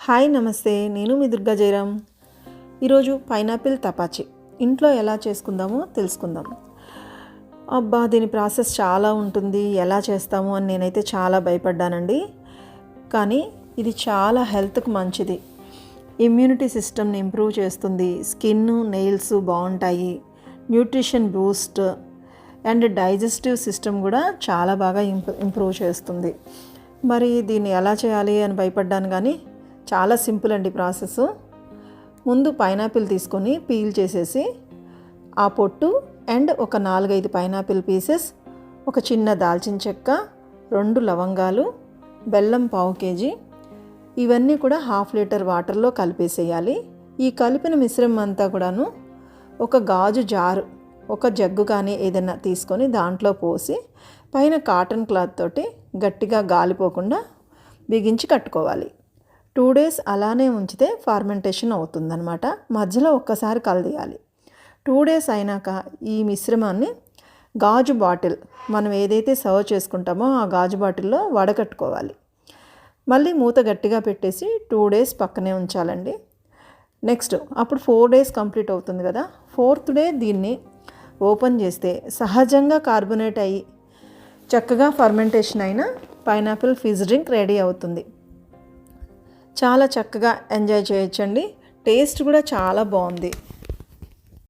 Hi నమస్తే. నేను మీ దుర్గా జయరామ్. ఈరోజు పైనాపిల్ తపాచి. ఇంట్లో ఎలా చేసుకుందామో తెలుసుకుందాం. అబ్బా దీని ప్రాసెస్ చాలా ఉంటుంది. ఎలా చేస్తాము అని నేనైతే చాలా భయపడ్డానండి. కానీ ఇది చాలా హెల్త్కు మంచిది. ఇమ్యూనిటీ సిస్టమ్ని ఇంప్రూవ్ చేస్తుంది. స్కిన్ నెయిల్స్ బాగుంటాయి. Nutrition boost and digestive system కూడా చాలా బాగా ఇంప్రూవ్ చేస్తుంది. మరి దీన్ని ఎలా చేయాలి అని భయపడ్డాను కానీ చాలా సింపుల్ అండి ప్రాసెస్. ముందు పైనాపిల్ తీసుకొని పీల్ చేసేసి ఆ పొట్టు అండ్ ఒక నాలుగైదు పైనాపిల్ పీసెస్ ఒక చిన్న దాల్చిన చెక్క రెండు లవంగాలు బెల్లం పావు కేజీ ఇవన్నీ కూడా హాఫ్ లీటర్ వాటర్లో కలిపేసేయాలి. ఈ కలిపిన మిశ్రమం అంతా కూడాను ఒక గాజు జారు ఒక జగ్గు కానీ ఏదైనా తీసుకొని దాంట్లో పోసి పైన కాటన్ క్లాత్ తోటి గట్టిగా గాలిపోకుండా బిగించి కట్టుకోవాలి. టూ డేస్ అలానే ఉంచితే ఫార్మెంటేషన్ అవుతుందన్నమాట. మధ్యలో ఒక్కసారి కలదీయాలి. టూ డేస్ అయినాక ఈ మిశ్రమాన్ని గాజు బాటిల్ మనం ఏదైతే సర్వ్ చేసుకుంటామో ఆ గాజు బాటిల్లో వడకట్టుకోవాలి. మళ్ళీ మూత గట్టిగా పెట్టేసి టూ డేస్ పక్కనే ఉంచాలండి. నెక్స్ట్ అప్పుడు ఫోర్ డేస్ కంప్లీట్ అవుతుంది కదా. ఫోర్త్ డే దీన్ని ఓపెన్ చేస్తే సహజంగా కార్బొనేట్ అయ్యి చక్కగా ఫర్మెంటేషన్ అయిన పైనాపిల్ ఫిజ్ డ్రింక్ రెడీ అవుతుంది. చాలా చక్కగా ఎంజాయ్ చేయొచ్చండి. టేస్ట్ కూడా చాలా బాగుంది.